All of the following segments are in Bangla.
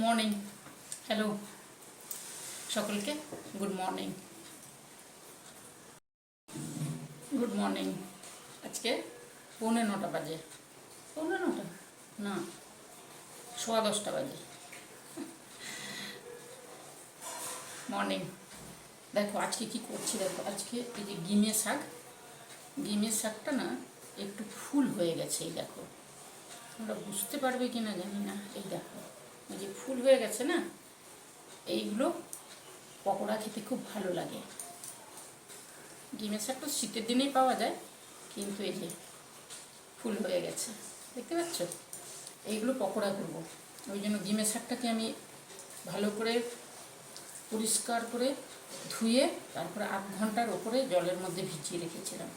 মর্নিং। হ্যালো। সকলকে গুড মর্নিং। Good morning. আজকে পৌনে নটা বাজে। পৌনে নটা? না, সোয়া দশটা বাজে। মর্নিং। দেখো, আজকে কি করছি দেখো, আজকে এই যে গিমে শাক গিমের শাকটা না একটু ফুল হয়ে গেছে, এই দেখো। তোমরা বুঝতে পারবে কি না জানি না, এই দেখো। এই যে ফুল হয়ে গেছে না, এইগুলো পকোড়া খেতে খুব ভালো লাগে। ডিমের শাক তো শীতের দিনেই পাওয়া যায়, কিন্তু এই যে ফুল হয়ে গেছে, দেখতে পাচ্ছ? এইগুলো পকোড়া করব। ওই জন্য ডিমের শাকটাকে আমি ভালো করে পরিষ্কার করে ধুয়ে তারপরে আধ ঘণ্টার ওপরে জলের মধ্যে ভিজিয়ে রেখেছিলাম।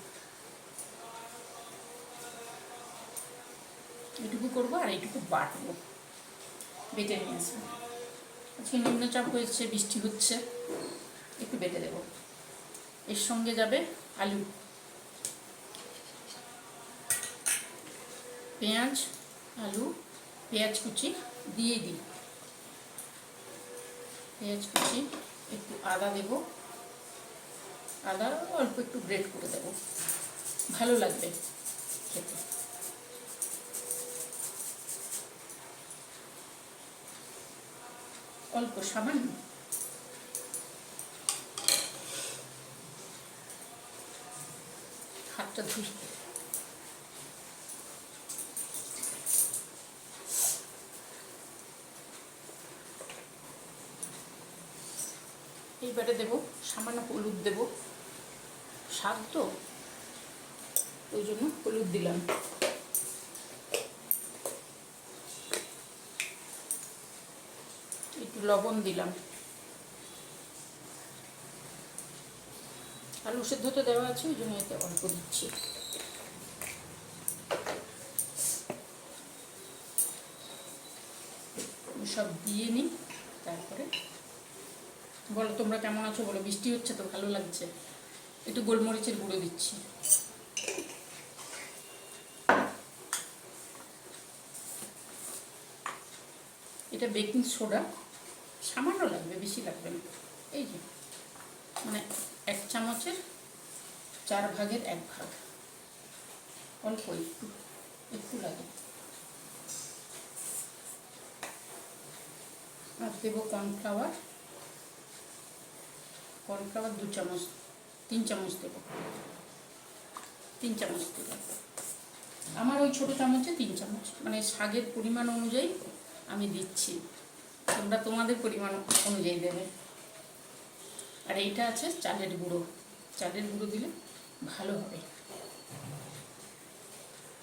এইটুকু করব আর এইটুকু বাটবো। বেটে নিয়ে আসব আজকে নিম্নচাপ হয়েছে, বৃষ্টি হচ্ছে, একটু বেটে দেবো। এর সঙ্গে যাবে আলু। পেঁয়াজ আলু, পেঁয়াজ কুচি দিয়ে দিই। পেঁয়াজ কুচি, একটু আদা দেব। আদা অল্প একটু গ্রেট করে দেব। ভালো লাগবে খেতে অল্প সামান্য। হাতটা ধুই। এইবারে দেব, সামান্য হলুদ দেব। শাক তো, ওই জন্য হলুদ দিলাম। লবণ দিলাম। আলু সেদ্ধ তো দেওয়া আছে, ওই জন্য এতে অল্প দিচ্ছি। সব দিয়ে নিই, তারপরে। বলো তোমরা কেমন আছো? বলো, বৃষ্টি হচ্ছে তো, ভালো লাগছে। একটু গোলমরিচের গুঁড়ো দিচ্ছি। এটা বেকিং সোডা। সামান্য লাগবে, বেশি লাগবে না। এই যে মানে এক চামচের চার ভাগের এক ভাগ। অল্প একটু একটু লাগে। আর দেবো কর্নফ্লাওয়ার। কর্নফ্লাওয়ার দু চামচ, তিন চামচ দেবো। তিন চামচ দেবো। আমার ওই ছোটো চামচে তিন চামচ। মানে শাগের পরিমাণ অনুযায়ী আমি দিচ্ছি। তোমরা তোমাদের পরিমাণ অনুযায়ী দেবে। আর এইটা আছে চালের গুঁড়ো। চালের গুঁড়ো দিলে ভালো হবে।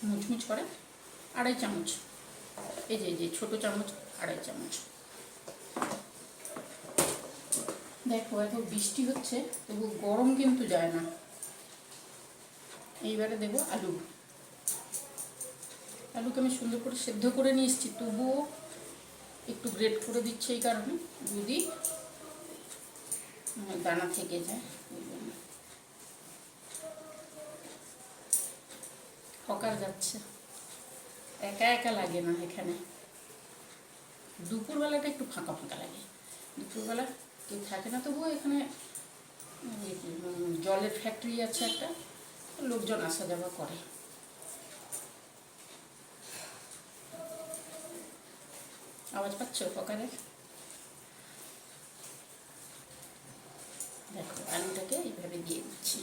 মুচমুচ করে আড়াই চামচ। এই যে যে, ছোটো চামচ, আড়াই চামচ। দেখো, এত বৃষ্টি হচ্ছে, তবু গরম কিন্তু যায় না। এইবারে দেবো আলু। আলুকে আমি সুন্দর করে সেদ্ধ করে নিয়ে এসেছি। তবুও একটু গ্রেট করে দিচ্ছে এই কারণে, যদি দানা থেকে যায়। হকার যাচ্ছে। একা একা লাগে না এখানে। দুপুরবেলাটা একটু ফাঁকা ফাঁকা লাগে। দুপুরবেলা কেউ থাকে না, তবুও এখানে জলের ফ্যাক্টরি আছে একটা, লোকজন আসা যাওয়া করে। আওয়াজ পাচ্ছ পকারের দেখো, আলুটাকে এইভাবে দিয়ে দিচ্ছি।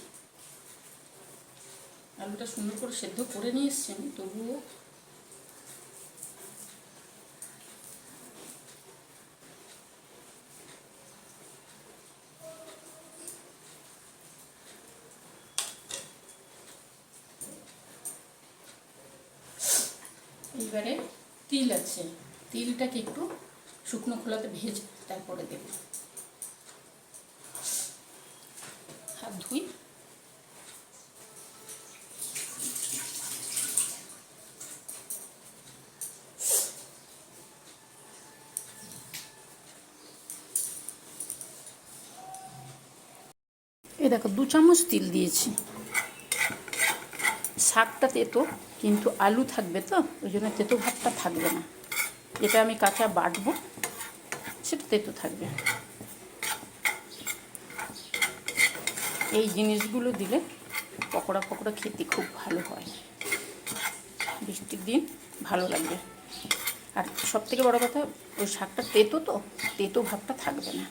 আলুটা সুন্দর করে সেদ্ধ করে নিয়ে এসছি আমি, তবুও এইবারে তিল আছে। তিলটাকে একটু শুকনো খোলাতে ভেজে তারপরে দেব। হাত ধুই। এই দেখো, দু চামচ তিল দিয়েছি। শাকটা তেতো, কিন্তু আলু থাকবে তো, ওই জন্য তেতো ভাতটা থাকবে না। এটা আমি কাঁচা বাটবো সেটা তেতো থাকবে। এই জিনিসগুলো দিলে পকোড়া পকোড়া খেতে খুব ভালো হয়। বৃষ্টির দিন ভালো লাগবে। আর সব থেকে বড়ো কথা, ওই শাকটা তেতো তো, তেতো ভাবটা থাকবে না।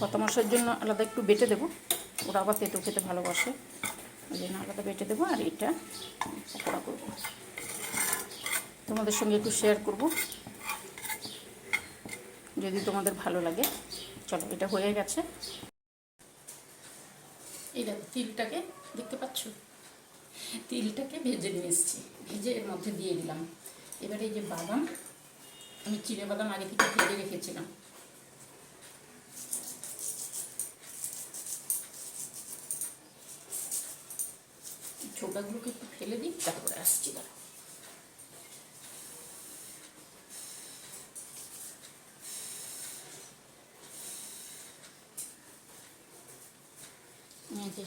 কত মাসের জন্য আলাদা একটু বেটে দেবো। ওরা আবার তেতো খেতে ভালোবাসে। ওই জন্য আলাদা বেটে দেবো আর এটা পকোড়া করব। তোমাদের সঙ্গে একটু শেয়ার করব। যদি তোমাদের ভালো লাগে। চলো, এটা হয়ে গেছে। এই দেখো, তিলটাকে দেখতে পাচ্ছ? তিলটাকে ভেজে নিয়ে এসেছি। ভেজে এর মধ্যে দিয়ে দিলাম। এবারে এই যে বাদাম, আমি চিড়ে বাদাম আগে থেকে ভেজে রেখেছিলাম। ছোটাগুলোকে একটু ফেলে দিই, তারপরে আসছি দাঁড়া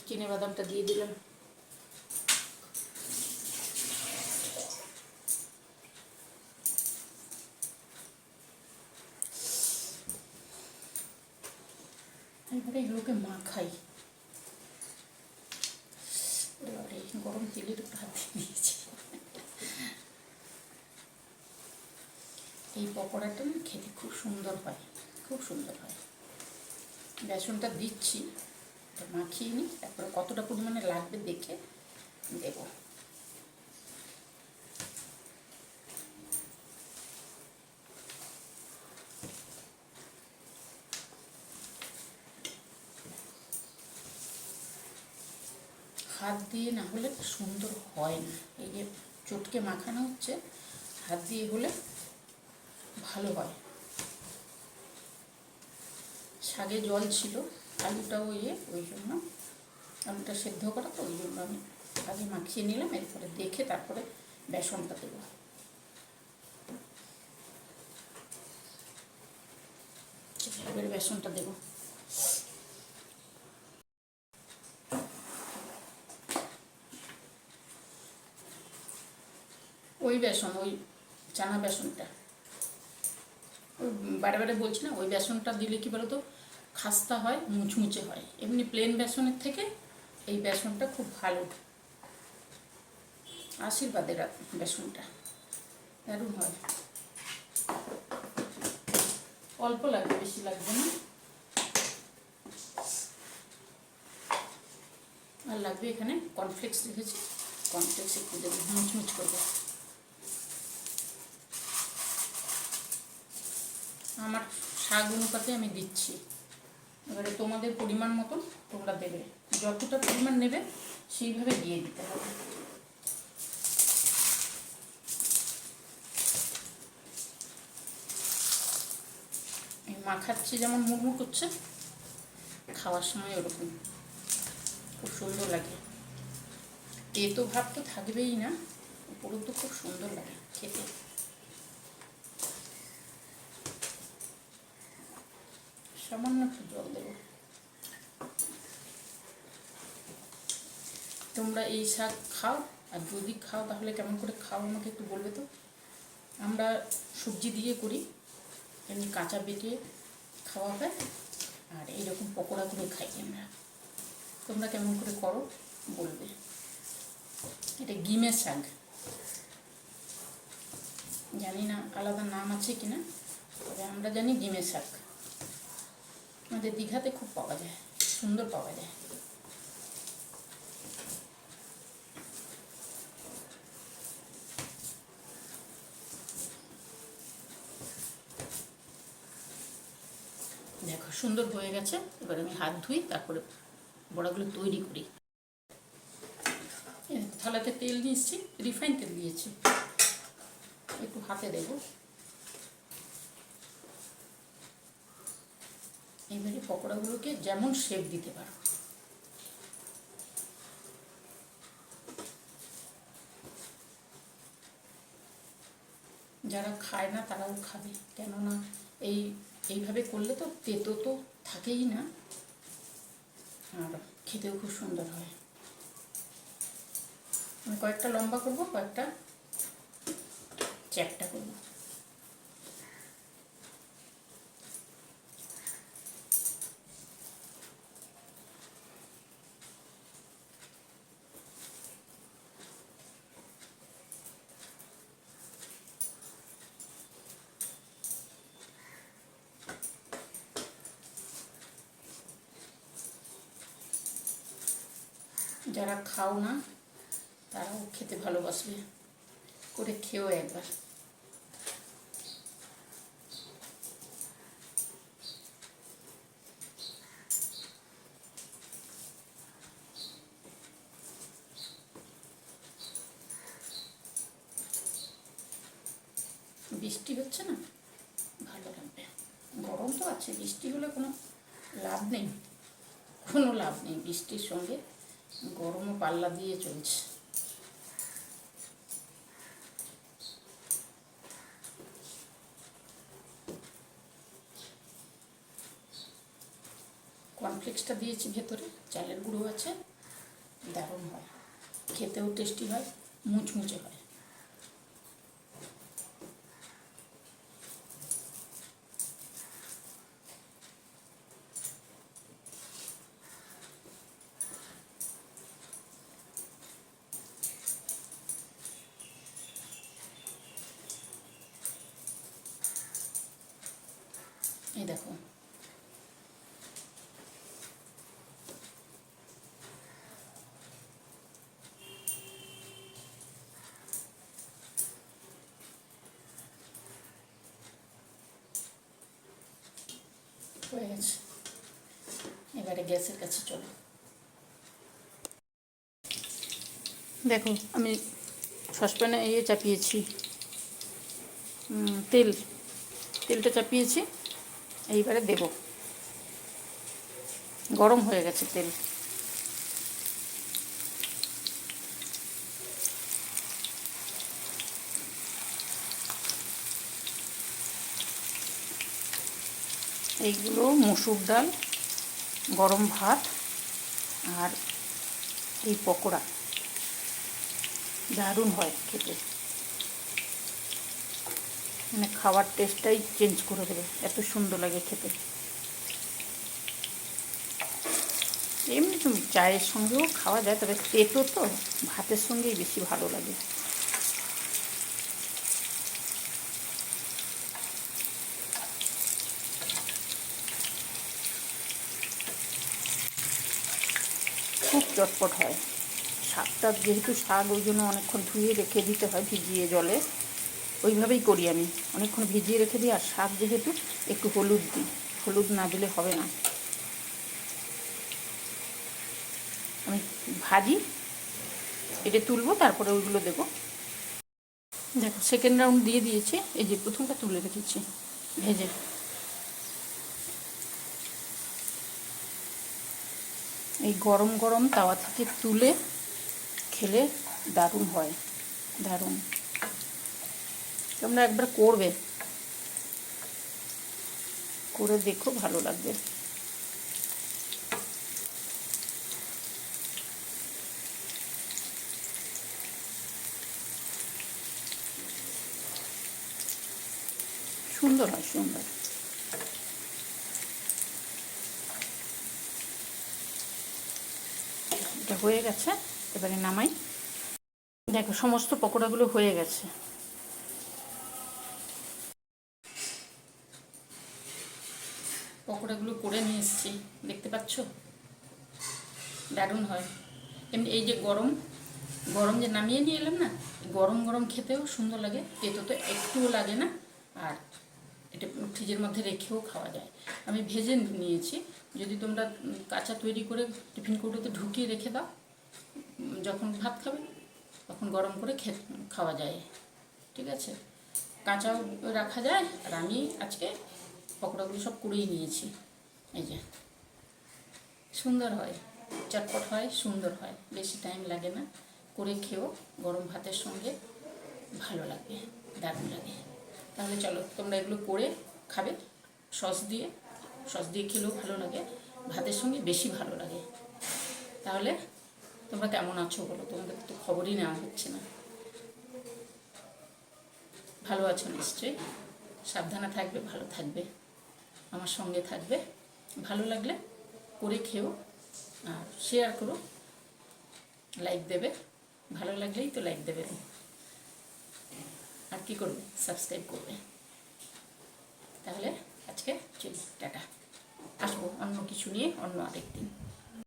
চিনে বাদামটা দিয়ে দিলাম। এবারে এগুলোকে মাখাই এবারে গরম তেলের একটু হাত দিয়েছি এই পকোড়াটা খেতে খুব সুন্দর হয়, খুব সুন্দর হয়। বেসনটা দিচ্ছি। মাখিয়ে নিই, তারপরে কতটা পরিমাণে লাগবে দেখে দেবো। হাত দিয়ে না হলে সুন্দর হয় না। এই যে চটকে মাখানো হচ্ছে, হাত দিয়ে হলে ভালো হয়। শাগে জল ছিল। আলুটাও ইয়ে ওই জন্য আলুটা সেদ্ধ করা তো, ওই জন্য আমি আগে মাখিয়ে নিলাম, এরপরে দেখে তারপরে বেসনটা দেবো। এবার বেসনটা দেবো। ওই বেসন, ওই চানা বেসনটা। ওই বারে বারে বলছি না, ওই বেসনটা দিলে কি বলতো খাস্তা হয়, মুচমুচে হয়। এমনি প্লেন বেসনের থেকে এই বেসনটা খুব ভালো। আশীর্বাদের বেসনটা। দারুণ হয়। অল্প লাগবে, বেশি লাগবে না। আর লাগবে এখানে কর্নফ্লেক্স রেখেছি। কর্নফ্লেক্স একটু দেবো, মুচমুচ করব। আমার শাক অনুপাতে আমি দিচ্ছি। এবারে তোমাদের পরিমাণ মতন তোমরা দেবে। যতটা পরিমাণ নেবে, সেইভাবে দিয়ে দিতে হবে। মাখাচ্ছি যেমন মুড়মুড় করছে, খাওয়ার সময় ওরকম। খুব সুন্দর লাগে। তেতো ভাব তো থাকবেই না, উপরও তো খুব সুন্দর লাগে খেতে। সামান্য একটু জল দেবো। তোমরা এই শাক খাও, আর যদি খাও তাহলে কেমন করে খাও আমাকে একটু বলবে তো? আমরা সবজি দিয়ে করি, এমনি কাঁচা বেটে খাওয়া হয়, আর এইরকম পকোড়া করে খাই আমরা। তোমরা কেমন করে করো, বলবে। এটা গিমের শাক। জানি না আলাদা নাম আছে কিনা, তবে আমরা জানি ডিমের শাক। আমাদের দীঘাতে খুব পাওয়া যায়, সুন্দর পাওয়া যায় দেখো সুন্দর হয়ে গেছে। এবার আমি হাত ধুই, তারপরে বড়াগুলো তৈরি করি। থালাতে তেল দিয়েছি, রিফাইন তেল দিয়েছি। একটু হাতে দেবো। এবারে পকোড়াগুলোকে যেমন শেপ দিতে পারো। যারা খায় না, তারাও খাবে। কেননা এই এইভাবে করলে তো তেতো তো থাকেই না। আর খেতেও খুব সুন্দর হয়। আমি কয়েকটা লম্বা করব, কয়েকটা চ্যাপটা করব। যারা খাও না, তারাও খেতে ভালোবাসবে। করে খেও একবার। বৃষ্টি হচ্ছে না? ভালো লাগবে। গরম তো আছে, বৃষ্টি হলে কোনো লাভ নেই। কোনো লাভ নেই বৃষ্টির সঙ্গে। গরমও পাল্লা দিয়ে চলছে। কর্নফ্লেক্সটা দিয়েছি ভেতরে, চালের গুঁড়ো আছে। দারুণ হয়। খেতেও টেস্টি হয়, মুচমুচে হয়। এই দেখো। হয়ে গেছে। এবারে গ্যাসের কাছে চলো। দেখো, আমি সসপ্যানে ইয়ে চাপিয়েছি তেল। তেলটা চাপিয়েছি। এইবারে দেব। গরম হয়ে গেছে তেল। এইগুলো মুসুর ডাল, গরম ভাত আর এই পকোড়া। দারুণ হয় খেতে। মানে খাওয়ার টেস্টটাই চেঞ্জ করে দেবে। এত সুন্দর লাগে খেতে। এমনি তুমি চায়ের সঙ্গেও খাওয়া যায়, তবে তেতো তো ভাতের সঙ্গেই বেশি ভালো লাগে। খুব চটপট হয়। শাকটা যেহেতু শাক ওই জন্য অনেকক্ষণ ধুয়ে রেখে দিতে হয় ভিজিয়ে জলে। ওইভাবেই করি আমি। অনেকক্ষণ ভিজিয়ে রেখে দিই, আর শাক যেহেতু একটু হলুদ দিই। হলুদ না দিলে হবে না। আমি ভাজি, এটা তুলবো, তারপরে ওইগুলো দেবো। দেখো সেকেন্ড রাউন্ড দিয়ে দিয়েছি। এই যে প্রথমটা তুলে রেখেছি, ভেজে। এই গরম গরম তাওয়া থেকে তুলে খেলে দারুণ হয়। দারুণ। তোমরা একবার করবে। করে দেখো, ভালো লাগবে। সুন্দর হয়, সুন্দর। এটা হয়ে গেছে, এবারে নামাই। দেখো, সমস্ত পকোড়াগুলো হয়ে গেছে। পকোড়াগুলো করে নিয়ে এসেছি। দেখতে পাচ্ছ? দারুণ হয়। এমনি এই যে গরম গরম যে নামিয়ে নিয়ে এলাম না, গরম গরম খেতেও সুন্দর লাগে। তেতো তো একটুও লাগে না। আর এটা ফ্রিজের মধ্যে রেখেও খাওয়া যায়। আমি ভেজে নিয়েছি। যদি তোমরা কাঁচা তৈরি করে টিফিন কৌটোতে ঢুকিয়ে রেখে দাও, যখন ভাত খাবে, তখন গরম করে খাওয়া যায়। ঠিক আছে? কাঁচাও রাখা যায়। আর আমি আজকে পকোড়াগুলো সব কুড়িয়ে নিয়েছি। এই যে। সুন্দর হয়। চটপট হয়, সুন্দর হয়। বেশি টাইম লাগে না। করে খেয়েও গরম ভাতের সঙ্গে। ভালো লাগবে দারুণ লাগে। তাহলে চলো, তোমরা এগুলো করে খাবে। সস দিয়ে। সস দিয়ে খেলেও ভালো লাগে। ভাতের সঙ্গে বেশি ভালো লাগে। তাহলে তোমরা কেমন আছো বলো? তোমাদের তো খবরই নেওয়া হচ্ছে না। ভালো আছো নিশ্চয়ই। সাবধানে থাকবে, ভালো থাকবে। আমার সঙ্গে থাকবে। ভালো লাগলে করে খেও আর শেয়ার করো। লাইক দেবে। ভালো লাগলেই তো লাইক দেবে। আর কী করবে? সাবস্ক্রাইব করবে। তাহলে আজকে চলি। টাটা। আসব অন্য কিছু নিয়ে অন্য আরেকদিন।